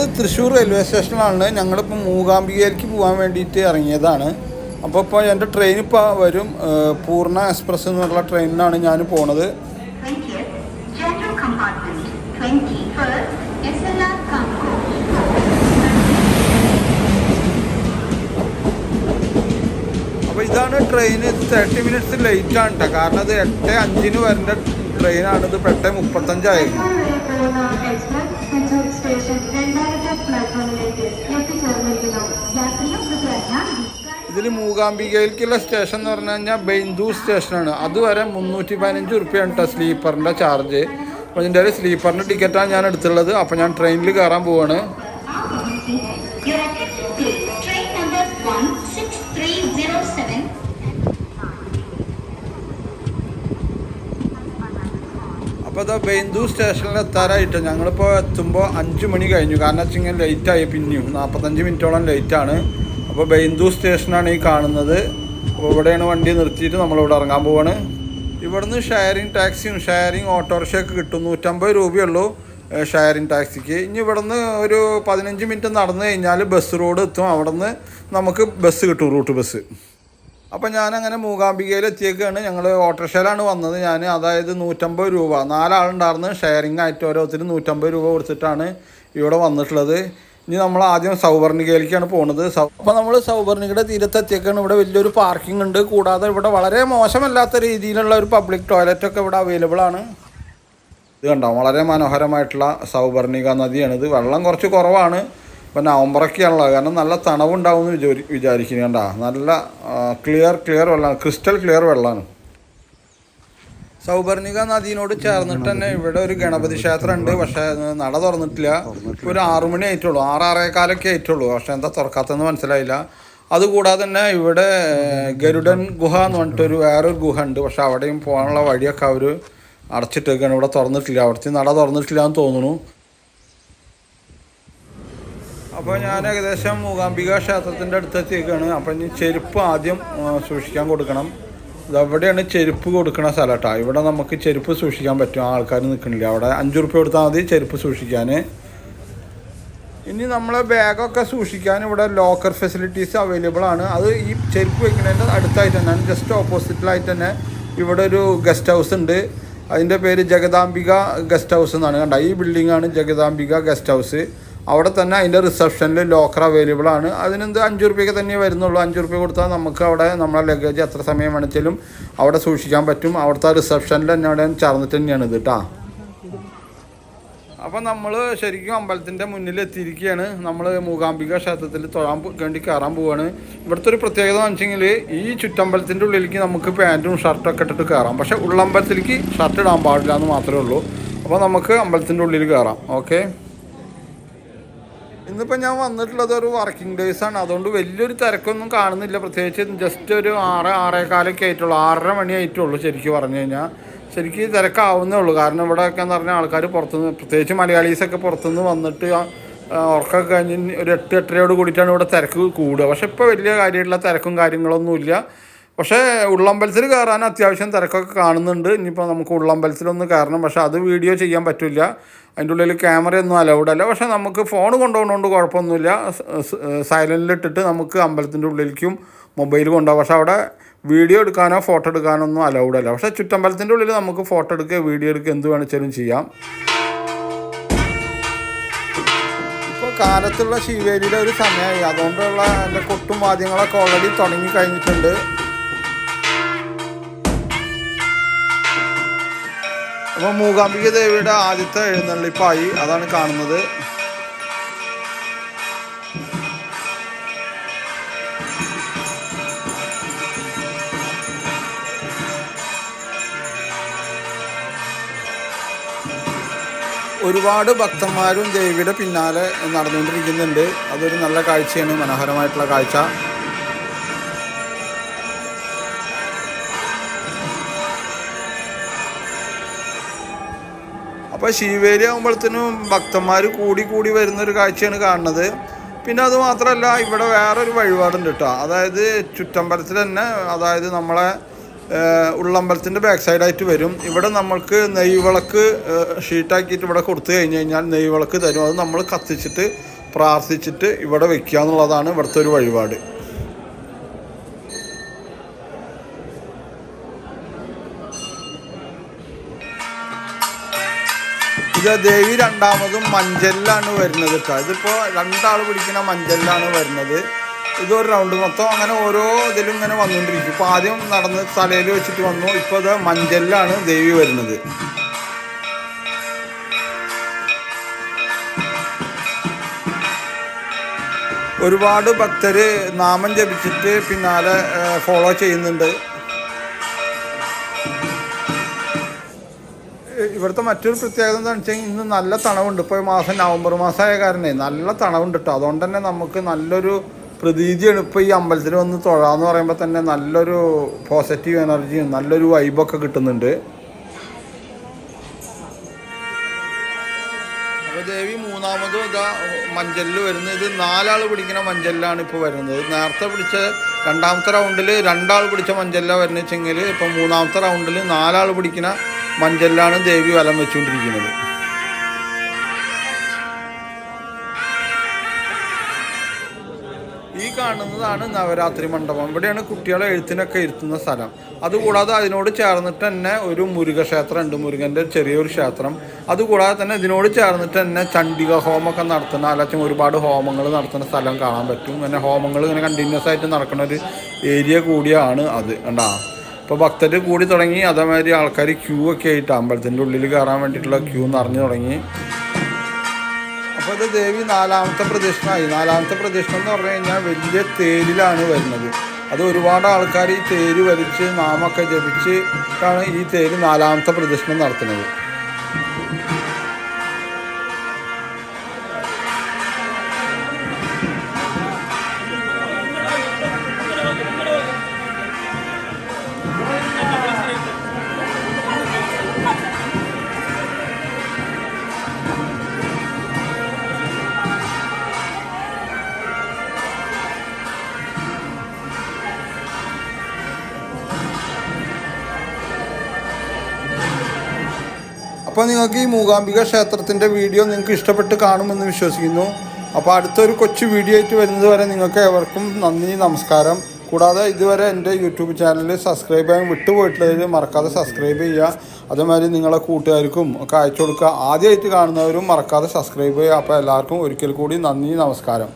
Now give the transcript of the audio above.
നമ്മളുള്ളത് തൃശ്ശൂർ റെയിൽവേ സ്റ്റേഷനിലാണ് ഞങ്ങളിപ്പോൾ മൂകാംബികയിലേക്ക് പോകാൻ വേണ്ടിയിട്ട് ഇറങ്ങിയതാണ്. അപ്പോൾ ഇപ്പോൾ എന്റെ ട്രെയിൻ ഇപ്പോൾ വരും. പൂർണ എക്സ്പ്രസ് പറഞ്ഞ ട്രെയിനിലാണ് ഞാൻ പോണത്. 20th, General Compartment, 21st, SLR Cargo. അപ്പോൾ ഇതാണ് ട്രെയിൻ തേർട്ടി മിനിറ്റ്സ് ലേറ്റ് ആണ് കേട്ടോ കാരണം അത് എട്ട് അഞ്ചിന് വരേണ്ട ട്രെയിനാണ് ഇത് ഇപ്പോൾ എട്ട് മുപ്പത്തഞ്ചായിരുന്നു എക്സ്പ്രസ് തൃശ്ശൂർ സ്റ്റേഷൻ രണ്ടാമത്തെ പ്ലാറ്റ്ഫോമിലേക്ക് എത്തിച്ചേർന്നിരിക്കുന്നു യാത്രികർ കൃപയാ ഇതിൽ മൂകാംബികയിലേക്കുള്ള സ്റ്റേഷൻ എന്ന് പറഞ്ഞു കഴിഞ്ഞാൽ ബൈന്ദു സ്റ്റേഷനാണ്. അതുവരെ മുന്നൂറ്റി പതിനഞ്ച് റുപ്യാണ് കേട്ടോ സ്ലീപ്പറിന്റെ ചാർജ്. അപ്പോൾ ഇതിന്റെ ഒരു സ്ലീപ്പറിന്റെ ടിക്കറ്റാണ് ഞാൻ എടുത്തുള്ളത്. അപ്പോൾ ഞാൻ ട്രെയിനിൽ കയറാൻ പോവാണ്. അപ്പോൾ ഇതാ ബൈന്ദു സ്റ്റേഷനിൽ എത്താറായിട്ട് ഞങ്ങളിപ്പോൾ എത്തുമ്പോൾ അഞ്ച് മണി കഴിഞ്ഞു. കാരണം ലേറ്റ് ലേറ്റായി പിന്നെയും. നാൽപ്പത്തഞ്ച് മിനിറ്റോളം ലേറ്റാണ്. അപ്പോൾ ബൈന്ദു സ്റ്റേഷനാണ് ഈ കാണുന്നത്. അപ്പോൾ ഇവിടെയാണ് വണ്ടി നിർത്തിയിട്ട് നമ്മളിവിടെ ഇറങ്ങാൻ പോവാണ്. ഇവിടുന്ന് ഷെയറിങ് ടാക്സിയും ഷെയറിങ് ഓട്ടോറിക്ഷയൊക്കെ കിട്ടും. നൂറ്റമ്പത് രൂപയുള്ളൂ ഷെയറിങ് ടാക്സിക്ക്. ഇനി ഇവിടുന്ന് ഒരു പതിനഞ്ച് മിനിറ്റ് നടന്നു കഴിഞ്ഞാൽ ബസ് റോഡ് എത്തും. അവിടുന്ന് നമുക്ക് ബസ് കിട്ടും റൂട്ട് ബസ്. അപ്പം മൂകാംബികയിൽ എത്തിയേക്കാണ് ഞങ്ങൾ ഓട്ടോറിക്ഷയിലാണ് വന്നത്. ഞാൻ അതായത് നൂറ്റമ്പത് രൂപ. നാലാളുണ്ടായിരുന്നു. ഷെയറിംഗ് ആയിട്ട് ഓരോരുത്തരും നൂറ്റമ്പത് രൂപ കൊടുത്തിട്ടാണ് ഇവിടെ വന്നിട്ടുള്ളത്. ഇനി നമ്മൾ ആദ്യം സൗവർണികയിലേക്കാണ് സൗ അപ്പോൾ നമ്മൾ സൗവർണികയുടെ തീരത്തെത്തിയേക്കാണ്. ഇവിടെ വലിയൊരു പാർക്കിംഗ് ഉണ്ട്. കൂടാതെ ഇവിടെ വളരെ മോശമല്ലാത്ത രീതിയിലുള്ള ഒരു പബ്ലിക് ടോയ്ലറ്റൊക്കെ ഇവിടെ അവൈലബിൾ ആണ്. ഇത് കണ്ടോ? വളരെ മനോഹരമായിട്ടുള്ള സൗവർണിക നദിയാണിത്. വെള്ളം കുറച്ച് കുറവാണ്. ഇപ്പം നവംബറൊക്കെയാണല്ലോ കാരണം നല്ല തണവുണ്ടാവും എന്ന് വിചാരി വിചാരിക്കുന്നു കണ്ട. നല്ല ക്ലിയർ ക്ലിയർ വെള്ളമാണ് ക്രിസ്റ്റൽ ക്ലിയർ വെള്ളമാണ് സൗബർണിക നദിയോട് ചേർന്നിട്ട് തന്നെ ഇവിടെ ഒരു ഗണപതി ക്ഷേത്രം ഉണ്ട് പക്ഷേ നട തുറന്നിട്ടില്ല. ഇപ്പോൾ ഒരു ആറു മണി ആയിട്ടുള്ളൂ. ആറ് ആറേക്കാലൊക്കെ ആയിട്ടുള്ളൂ. പക്ഷേ എന്താ തുറക്കാത്തതെന്ന് മനസ്സിലായില്ല. അതുകൂടാതെ തന്നെ ഇവിടെ ഗരുഡൻ ഗുഹ എന്ന് പറഞ്ഞിട്ടൊരു വേറൊരു ഗുഹ ഉണ്ട് പക്ഷേ അവിടെയും പോകാനുള്ള വഴിയൊക്കെ അവർ അടച്ചിട്ടേക്കാണ്. ഇവിടെ തുറന്നിട്ടില്ല. അവിടുത്തെ നട തുറന്നിട്ടില്ല എന്ന് തോന്നുന്നു. അപ്പോൾ ഞാൻ ഏകദേശം മൂകാംബിക ക്ഷേത്രത്തിന്റെ അടുത്തെത്തിയേക്കാണ്. അപ്പം ഇനി ചെരുപ്പ് ആദ്യം സൂക്ഷിക്കാൻ കൊടുക്കണം. ഇതവിടെയാണ് ചെരുപ്പ് കൊടുക്കണ സ്ഥലം കേട്ടോ ഇവിടെ നമുക്ക് ചെരുപ്പ് സൂക്ഷിക്കാൻ പറ്റും. ആൾക്കാർ നിൽക്കണില്ല അവിടെ അഞ്ച് റുപ്യ കൊടുത്താൽ മതി ചെരുപ്പ് സൂക്ഷിക്കാൻ ഇനി നമ്മളെ ബാഗൊക്കെ സൂക്ഷിക്കാൻ ഇവിടെ ലോക്കർ ഫെസിലിറ്റീസ് അവൈലബിൾ ആണ്. അത് ഈ ചെരുപ്പ് വയ്ക്കുന്നതിന്റെ അടുത്തായിട്ട് തന്നെ ജസ്റ്റ് ഓപ്പോസിറ്റിലായിട്ട് തന്നെ ഇവിടെ ഒരു ഗസ്റ്റ് ഹൗസ് ഉണ്ട്. അതിന്റെ പേര് ജഗദാംബിക ഗസ്റ്റ് ഹൗസ് എന്നാണ്. കണ്ട? ഈ ബിൽഡിംഗ് ആണ് ജഗദാംബിക ഗസ്റ്റ് ഹൗസ്. അവിടെ തന്നെ അതിന്റെ റിസപ്ഷനിൽ ലോക്കർ അവൈലബിൾ ആണ്. അതിനെന്ത് അഞ്ച് റുപ്യക്ക് തന്നെ വരുന്നുള്ളൂ. അഞ്ച് റുപ്യ കൊടുത്താൽ നമുക്ക് അവിടെ നമ്മളെ ലഗേജ് എത്ര സമയം വേണമെങ്കിലും അവിടെ സൂക്ഷിക്കാൻ പറ്റും. അവിടുത്തെ റിസപ്ഷനിൽ തന്നെ അവിടെ ചേർന്നിട്ട് തന്നെയാണ് ഇത് കേട്ടോ അപ്പം നമ്മൾ ശരിക്കും അമ്പലത്തിന്റെ മുന്നിൽ എത്തിയിരിക്കുകയാണ്. നമ്മൾ മൂകാംബിക ക്ഷേത്രത്തിൽ തൊഴാൻ വേണ്ടി കയറാൻ പോവുകയാണ് ഇവിടുത്തെ ഒരു പ്രത്യേകത എന്ന് വെച്ചെങ്കിൽ ഈ ചുറ്റമ്പലത്തിന്റെ ഉള്ളിലേക്ക് നമുക്ക് പാന്റും ഷർട്ടൊക്കെ ഇട്ടിട്ട് കയറാം. പക്ഷേ ഉള്ളമ്പലത്തിലേക്ക് ഷർട്ട് ഇടാൻ പാടില്ല എന്ന് മാത്രമേ ഉള്ളൂ. അപ്പോൾ നമുക്ക് അമ്പലത്തിന്റെ ഉള്ളിൽ കയറാം. ഓക്കെ ഇന്നിപ്പോൾ ഞാൻ വന്നിട്ടുള്ളത് ഒരു വർക്കിംഗ് ഡേയ്സ് ആണ്. അതുകൊണ്ട് വലിയൊരു തിരക്കൊന്നും കാണുന്നില്ല. പ്രത്യേകിച്ച് ജസ്റ്റ് ഒരു ആറ് ആറേകാലൊക്കെ ആയിട്ടുള്ളൂ. ആറര മണി ആയിട്ടുള്ളൂ ശരിക്കും പറഞ്ഞു കഴിഞ്ഞാൽ ശരിക്കും തിരക്കാവുന്നേ ഉള്ളൂ. കാരണം ഇവിടെയൊക്കെ എന്ന് പറഞ്ഞാൽ ആൾക്കാർ പുറത്തുനിന്ന് പ്രത്യേകിച്ച് മലയാളീസൊക്കെ പുറത്തുനിന്ന് വന്നിട്ട് ഉറക്കം കഴിഞ്ഞ് ഒരു എട്ട് എട്ടരയോട് കൂടിയിട്ടാണ് ഇവിടെ തിരക്ക് കൂടുക. പക്ഷേ ഇപ്പോൾ വലിയ കാര്യമായിട്ടുള്ള തിരക്കും കാര്യങ്ങളൊന്നുമില്ല. പക്ഷേ ഉള്ളമ്പലത്തിൽ കയറാൻ അത്യാവശ്യം തിരക്കൊക്കെ കാണുന്നുണ്ട്. ഇനിയിപ്പോൾ നമുക്ക് ഉള്ളമ്പലത്തിലൊന്ന് കയറണം. പക്ഷേ അത് വീഡിയോ ചെയ്യാൻ പറ്റില്ല. അതിന്റെ ഉള്ളിൽ ക്യാമറയൊന്നും അലൗഡ് അല്ല. പക്ഷേ നമുക്ക് ഫോൺ കൊണ്ടുപോകുന്നതുകൊണ്ട് കുഴപ്പമൊന്നുമില്ല. സൈലന്റിലിട്ടിട്ട് നമുക്ക് അമ്പലത്തിന്റെ ഉള്ളിലേക്കും മൊബൈൽ കൊണ്ടുപോകാം. പക്ഷേ അവിടെ വീഡിയോ എടുക്കാനോ ഫോട്ടോ എടുക്കാനോ ഒന്നും അലൗഡ് അല്ല. പക്ഷേ ചുറ്റമ്പലത്തിന്റെ ഉള്ളിൽ നമുക്ക് ഫോട്ടോ എടുക്കുക വീഡിയോ എടുക്കുക എന്ത് വേണമെങ്കിലും ചെയ്യാം. കാലത്തുള്ള ശിവേലിയുടെ ഒരു സമയമായി. അതുകൊണ്ടുള്ള എന്റെ കൊട്ടും വാദ്യങ്ങളൊക്കെ ഓൾറെഡി തുടങ്ങി കഴിഞ്ഞിട്ടുണ്ട്. അപ്പോൾ മൂകാംബിക ദേവിയുടെ ആദ്യത്തെ എഴുന്നള്ളിപ്പായി അതാണ് കാണുന്നത്. ഒരുപാട് ഭക്തന്മാരും ദേവിയുടെ പിന്നാലെ നടന്നുകൊണ്ടിരിക്കുന്നുണ്ട്. അതൊരു നല്ല കാഴ്ചയാണ് മനോഹരമായിട്ടുള്ള കാഴ്ച. അപ്പോൾ ശിവേലി ആകുമ്പോഴത്തേനും ഭക്തന്മാർ കൂടി കൂടി വരുന്നൊരു കാഴ്ചയാണ് കാണുന്നത്. പിന്നെ അത് മാത്രമല്ല ഇവിടെ വേറൊരു വഴിപാടുണ്ട് കേട്ടോ. അതായത് ചുറ്റമ്പലത്തിൽ തന്നെ അതായത് നമ്മളെ ഉള്ളമ്പലത്തിന്റെ ബാക്ക് സൈഡായിട്ട് വരും. ഇവിടെ നമ്മൾക്ക് നെയ്വിളക്ക് ഷീറ്റാക്കിയിട്ട് ഇവിടെ കൊടുത്തു കഴിഞ്ഞ് കഴിഞ്ഞാൽ നെയ്വിളക്ക് തരും. അത് നമ്മൾ കത്തിച്ചിട്ട് പ്രാർത്ഥിച്ചിട്ട് ഇവിടെ വെക്കുക എന്നുള്ളതാണ് ഇവിടുത്തെ ഒരു വഴിപാട്. ദേവി രണ്ടാമതും മഞ്ചലിലാണ് വരുന്നത് കേട്ടോ. ഇതിപ്പോൾ രണ്ടാൾ പിടിക്കുന്ന മഞ്ചലിലാണ് വരുന്നത്. ഇതൊരു റൗണ്ട് മൊത്തം അങ്ങനെ ഓരോ ഇതിലും ഇങ്ങനെ വന്നുകൊണ്ടിരിക്കും ഇപ്പോൾ ആദ്യം നടന്ന് തലയിൽ വെച്ചിട്ട് വന്നു. ഇപ്പോൾ ഇത് മഞ്ചലിലാണ് ദേവി വരുന്നത്. ഒരുപാട് ഭക്തർ നാമം ജപിച്ചിട്ട് പിന്നാലെ ഫോളോ ചെയ്യുന്നുണ്ട്. ഇവിടുത്തെ മറ്റൊരു പ്രത്യേകത എന്താണെന്ന് വെച്ചാൽ ഇന്ന് നല്ല തണവുണ്ട്. ഇപ്പോൾ മാസം നവംബർ മാസമായ കാരണേ നല്ല തണവുണ്ട് കേട്ടോ അതുകൊണ്ട് തന്നെ നമുക്ക് നല്ലൊരു പ്രതീതിയാണ് ഇപ്പോൾ ഈ അമ്പലത്തിൽ വന്ന് തൊഴാന്ന് പറയുമ്പോൾ തന്നെ നല്ലൊരു പോസിറ്റീവ് എനർജിയും നല്ലൊരു വൈബൊക്കെ കിട്ടുന്നുണ്ട്. ദേവി മൂന്നാമതും ഇതാ മഞ്ചലിൽ വരുന്നത്. ഇത് നാലാൾ പിടിക്കുന്ന മഞ്ചലിലാണ് ഇപ്പോൾ വരുന്നത്. നേരത്തെ പിടിച്ച രണ്ടാമത്തെ റൗണ്ടിൽ രണ്ടാൾ പിടിച്ച മഞ്ചലിലാണ് വരുന്നത് വെച്ചെങ്കിൽ മൂന്നാമത്തെ റൗണ്ടിൽ നാലാൾ പിടിക്കുന്ന മഞ്ചലിലാണ് ദേവി വലം വെച്ചുകൊണ്ടിരിക്കുന്നത്. ഈ കാണുന്നതാണ് നവരാത്രി മണ്ഡപം. ഇവിടെയാണ് കുട്ടികളെ എഴുത്തിനൊക്കെ ഇരുത്തുന്ന സ്ഥലം. അതുകൂടാതെ അതിനോട് ചേർന്നിട്ട് തന്നെ ഒരു മുരുകക്ഷേത്രം ഉണ്ട് മുരുകന്റെ ചെറിയൊരു ക്ഷേത്രം. അതുകൂടാതെ തന്നെ ഇതിനോട് ചേർന്നിട്ട് തന്നെ ചണ്ഡിക ഹോമൊക്കെ നടത്തുന്ന അല്ലെങ്കിൽ ഒരുപാട് ഹോമങ്ങൾ നടത്തുന്ന സ്ഥലം കാണാൻ പറ്റും. അങ്ങനെ ഹോമങ്ങൾ ഇങ്ങനെ കണ്ടിന്യൂസ് ആയിട്ട് നടക്കുന്ന ഒരു ഏരിയ കൂടിയാണ് അത്. കണ്ടാ? ഇപ്പോൾ ഭക്തർ കൂടി തുടങ്ങി അതേമാതിരി ആൾക്കാർ ക്യൂ ഒക്കെ ആയിട്ട് അമ്പലത്തിന്റെ ഉള്ളിൽ കയറാൻ വേണ്ടിയിട്ടുള്ള ക്യൂ നിറഞ്ഞു തുടങ്ങി. അപ്പോൾ ഇത് ദേവി നാലാമത്തെ പ്രദക്ഷിണമായി നാലാമത്തെ പ്രദക്ഷിണം എന്ന് പറഞ്ഞു കഴിഞ്ഞാൽ വലിയ തേരിലാണ് വരുന്നത്. അത് ഒരുപാട് ആൾക്കാർ ഈ തേര് വലിച്ച് നാമൊക്കെ ജപിച്ച് ആണ് ഈ തേര് നാലാമത്തെ പ്രദക്ഷിണം നടത്തുന്നത്. അപ്പോൾ നിങ്ങൾക്ക് ഈ മൂകാംബിക ക്ഷേത്രത്തിന്റെ വീഡിയോ നിങ്ങൾക്ക് ഇഷ്ടപ്പെട്ട് കാണുമെന്ന് വിശ്വസിക്കുന്നു. അപ്പോൾ അടുത്തൊരു കൊച്ചു വീഡിയോ ആയിട്ട് വരുന്നത് വരെ നിങ്ങൾക്ക് ഏവർക്കും നന്ദി നമസ്കാരം. കൂടാതെ ഇതുവരെ എന്റെ യൂട്യൂബ് ചാനൽ സബ്സ്ക്രൈബ് ചെയ്യാൻ വിട്ടുപോയിട്ടുള്ളവർ മറക്കാതെ സബ്സ്ക്രൈബ് ചെയ്യുക. അതേമാതിരി നിങ്ങളെ കൂട്ടുകാർക്കും ഒക്കെ അയച്ചു കൊടുക്കുക. ആദ്യമായിട്ട് കാണുന്നവരും മറക്കാതെ സബ്സ്ക്രൈബ് ചെയ്യുക. അപ്പോൾ എല്ലാവർക്കും ഒരിക്കൽ കൂടി നന്ദി നമസ്കാരം.